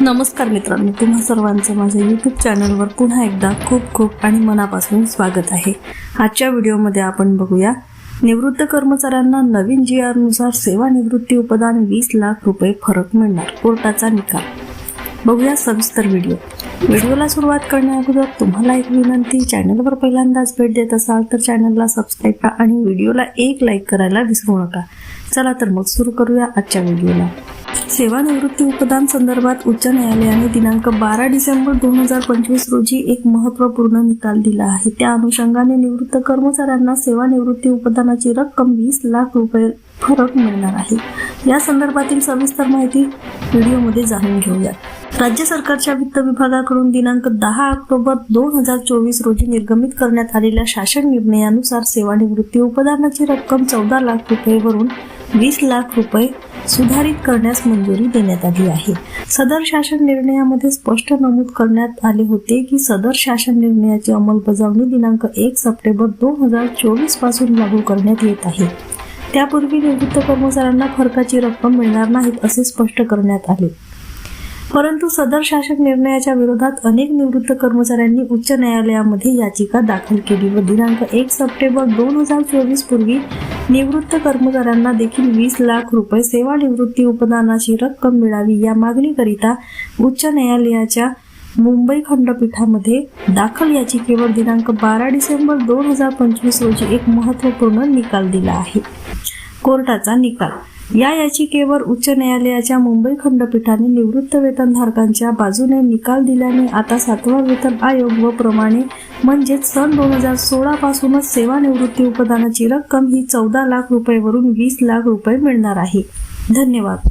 नमस्कार मित्रांनो तुम्हा सर्वांचं माझ्या यूट्यूब चॅनलवर पुन्हा एकदा खूप खूप आणि मनापासून स्वागत आहे. आजच्या व्हिडिओमध्ये आपण बघूया निवृत्त कर्मचाऱ्यांना नवीन जी आरनुसार सेवानिवृत्ती उपदान वीस लाख रुपये फरक मिळणार कोर्टाचा निकाल. बघूया सविस्तर व्हिडिओ. व्हिडिओला सुरुवात करण्याअगोदर तुम्हाला एक विनंती चॅनलवर पहिल्यांदाच भेट देत असाल तर चॅनलला सबस्क्राईब करा आणि व्हिडिओला एक लाईक करायला विसरू नका. चला तर मग सुरू करूया आजच्या व्हिडिओला. सेवानिवृत्ती उपदान संदर्भात उच्च न्यायालयाने दिनांक बारा डिसेंबर दोन हजार पंचवीस रोजी एक महत्त्वपूर्ण निकाल दिला आहे. त्या अनुषंगाने निवृत्त कर्मचाऱ्यांना सेवानिवृत्ती उपदानाची रक्कम वीस लाख रुपये फरक मिळणार आहे. या संदर्भातील सविस्तर माहिती व्हिडिओमध्ये जाणून घेऊया राज्य सरकारच्या वित्त विभागाकडून दिनांक दहा ऑक्टोबर दोन हजार चोवीस रोजी निर्गमित करण्यात आलेल्या शासन निर्णयानुसार सेवानिवृत्ती उपदानाची रक्कम चौदा लाख रुपयेवरून वीस लाख रुपये सुधारित करण्यास मंजुरी देण्यात आली आहे. सदर शासन निर्णयामध्ये स्पष्ट नमूद करण्यात आले होते की सदर शासन निर्णयाची अंमलबजावणी दिनांक एक सप्टेंबर दोन हजार चोवीसपासून लागू करण्यात येत आहे. त्यापूर्वी निवृत्त कर्मचाऱ्यांना फरकाची रक्कम मिळणार नाहीत असे स्पष्ट करण्यात आले. परंतु सदर शासन निर्णयाच्या विरोधात अनेक निवृत्त कर्मचाऱ्यांनी उच्च न्यायालयामध्ये याचिका दाखल केली व दिनांक एक सप्टेंबर दोन हजार चोवीस पूर्वी निवृत्त कर्मचाऱ्यांना देखील वीस लाख रुपये सेवानिवृत्ती उपदानाची रक्कम मिळावी या मागणीकरिता उच्च न्यायालयाच्या मुंबई खंडपीठामध्ये दाखल याचिकेवर दिनांक बारा डिसेंबर दोन हजार पंचवीस रोजी एक महत्त्वपूर्ण निकाल दिला आहे. कोर्टाचा निकाल. या याचिकेवर उच्च न्यायालयाच्या मुंबई खंडपीठाने निवृत्त वेतनधारकांच्या बाजूने निकाल दिल्याने आता सातवा वेतन आयोग व प्रमाणे म्हणजेच सन दोन हजार सोळा पासूनच सेवानिवृत्ती उपदानाची रक्कम ही चौदा लाख रुपयेवरून वीस लाख रुपये मिळणार आहे. धन्यवाद.